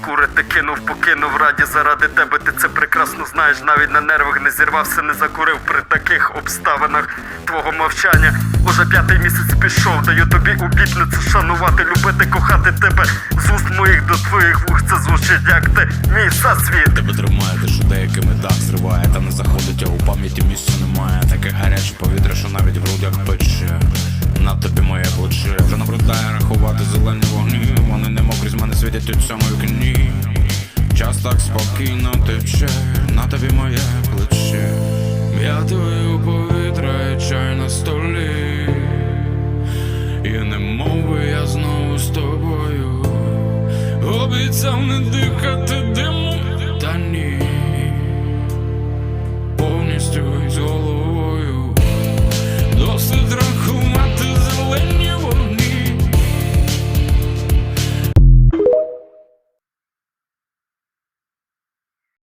курити кинув, покинув раді заради тебе. Ти це прекрасно знаєш. Навіть на нервах не зірвався, не закурив при таких обставинах твого мовчання. Уже п'ятий місяць пішов. Даю тобі обітницю шанувати, любити, кохати тебе. З уст моїх до твоїх вух це звучить, як ти мій всесвіт. Тебе тримає, те, що деякими так зриває, та не заходить, а у пам'яті місця немає. Таке гаряче повітря, що навіть в грудях пече. Світять у цьому вікні. Час так спокійно тече, на тобі моє плече. Я твою повітря і чай на столі. І не мови я знову з тобою. Обіцяв не дихати